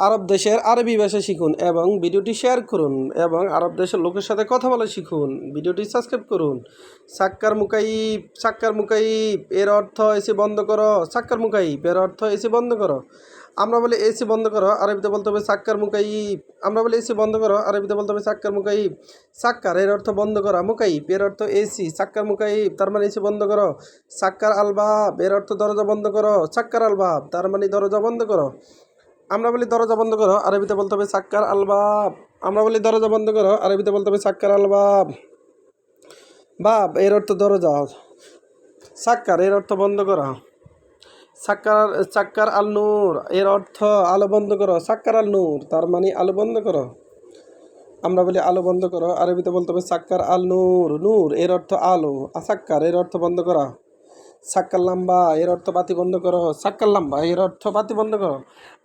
আরব দেশের আরবি ভাষা শিখুন এবং ভিডিওটি শেয়ার করুন এবং আরব দেশের লোকের সাথে কথা বলা শিখুন। ভিডিওটি সাবস্ক্রাইব করুন। সাক্কার মুকাইব সাক্কার মুকাইব, এর অর্থ এসি বন্ধ করো। সাক্কার মুকাইব, এর অর্থ এসি বন্ধ করো। আমরা বলি এসি বন্ধ করো, আরবিতে বলতে হবে সাক্কার মুকাইব। আমরা বলি এসি বন্ধ করো, আরবিতে বলতে হবে সাক্কার মুকাইব। সাক্কার, এর অর্থ বন্ধ করা। মুকাইব, এর অর্থ এসি। সাক্কার মুকাইব, তার মানে এসি বন্ধ করো। সাক্কার আলবাব এর অর্থ দরজা বন্ধ করো। সাক্কার আলবাব তার মানে দরজা বন্ধ করো। আমরা বলি দরজা বন্ধ করো, আরবিতে বলতে হবে সাক্কার আলবাব। আমরা বলি দরজা বন্ধ করো, আরবিতে বলতে হবে সাক্কার আলবাব। বাব, এর অর্থ দরজা। সাক্কার, এর অর্থ বন্ধ করা। সাক্কার সাক্কার আল নূর এর অর্থ আলো বন্ধ করো। সাক্কার আল নূর তার মানে আলো বন্ধ করো। আমরা বলি আলো বন্ধ করো, আরবিতে বলতে হবে সাক্কার আল নূর নূর এর অর্থ আলো। আসাক্কার এর অর্থ বন্ধ করা। সাক্কার লাম্বা, এর অর্থ বাতি বন্ধ করো। সাক্কার লাম্বা, এর অর্থ বাতি বন্ধ করো।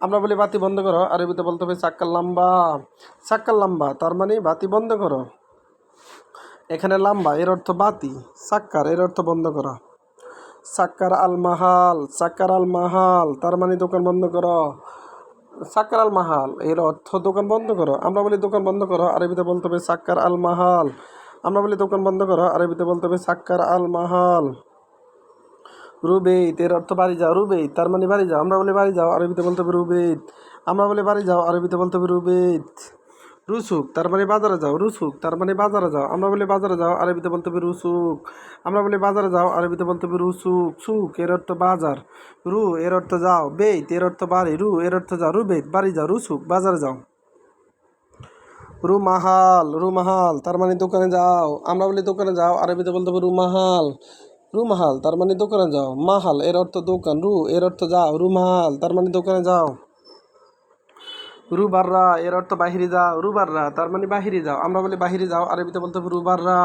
আমরা বলি বাতি বন্ধ করো আরবিতে বলতে হবে সাক্কার লাম্বা। সাক্কার লাম্বা, তার মানে বাতি বন্ধ করো। এখানে লাম্বা, এর অর্থ বাতি। সাক্কার, এর অর্থ বন্ধ করা। সাক্কার আল মাহাল, সাক্কার আল মাহাল, তার মানে দোকান বন্ধ করো। সাক্কার আল মাহাল, এর অর্থ দোকান বন্ধ করো। আমরা বলি দোকান বন্ধ করো আরবিতে বলতে হবে সাক্কার আল মাহাল। আমরা বলি দোকান বন্ধ করো আরবিতে বলতে হবে সাক্কার আল মাহাল। রুবেইত এর অর্থ বাড়ি যাও। রুবেইত তার মানে বাড়ি যাও। আমরা বলি বাড়ি যাও, আরবিতে বলতে হবে রুবেইত আমরা বলি বাড়ি যাও, আরবিতে বলতে হবে রুবেইত রুসুক, তার মানে বাজারে যাও। রুসুক, তার মানে বাজারে যাও। আমরা বলি বাজারে যাও, আরবিতে বলতে হবে রুসুক। আমরা বলি বাজারে যাও, আরবিতে বলতে হবে রুসুক। সুক, এর অর্থ বাজার। রু, এর অর্থ যাও। বেইত, এর অর্থ বাড়ি। রু, এর অর্থ যাও। রুবেইত, বাড়ি যাও। রুসুক, বাজারে যাও। রুমাহাল রুমাহাল, তার মানে দোকানে যাও। আমরা বলি দোকানে যাও, আরবিতে বলতে হবে রুমাহাল। রুমাহাল, তার মানে দোকানে যাও। মাহাল, এর অর্থ দোকান। রু, এর অর্থ যাও। রুমাহাল, তার মানে দোকানে যাও। রুবাররা, এর অর্থ বাহিরে যাও। রুবাররা, তার মানে বাহিরে যাও। আমরা বলি বাহিরে যাও, আরবিতে বলতে হবে রুবাররা।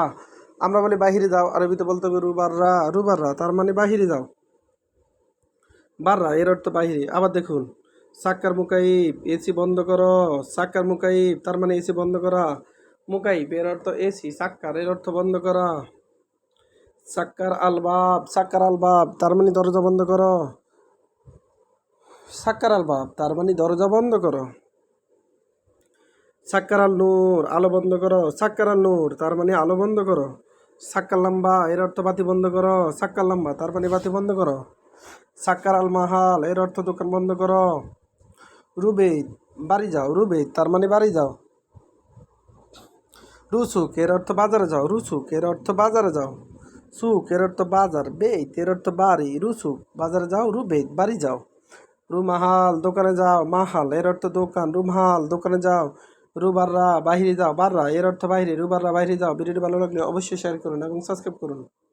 আমরা বলি বাহিরে যাও, আরবিতে বলতে হবে রুবাররা। রুবাররা, তার মানে বাহিরে যাও। বাররা, এর অর্থ বাহিরে। আবার দেখুন, সাক্কার মুকাইব, এসি বন্ধ করো। সাক্কার মুকাইব, তার মানে এসি বন্ধ করা। মুকাইব, এর অর্থ এসি। সাক্কার, এর অর্থ বন্ধ করা। সাক্কার আলবাব সাক্কার আলবাব, তার মানে দরজা বন্ধ করো। সাক্কার আলবাব, তার মানে দরজা বন্ধ করো। সাক্কার আল নূর, আলো বন্ধ করো। সাক্কার আল নূর, তার মানে আলো বন্ধ করো। সাক্কার লাম্বা, এর অর্থ বাতি বন্ধ করো। সাক্কার লাম্বা, তার মানে বাতি বন্ধ করো। সাক্কার আল মাহাল, এর অর্থ দোকান বন্ধ করো। রুবেদ বাড়ি যাও। রুবেদ তার মানে বাড়ি যাও। রুসুক, এর অর্থ বাজারে যাও। রুসুক, এর অর্থ বাজারে যাও। সুক এর অর্থ বাজার বেত এর অর্থ বাড়ি রুসুক বাজারে যাও রু রুবেদ বাড়ি যাও। রুমাহাল, দোকানে যাও, মাহাল এর অর্থ দোকান, রুমাহাল, দোকানে যাও। রুবাররা বাহিরে যাও, বাররা এর অর্থ বাইরে, রুবাররা বাহিরে যাও। ভিডিওটি ভালো লাগলে অবশ্যই শেয়ার করুন এবং সাবস্ক্রাইব করুন।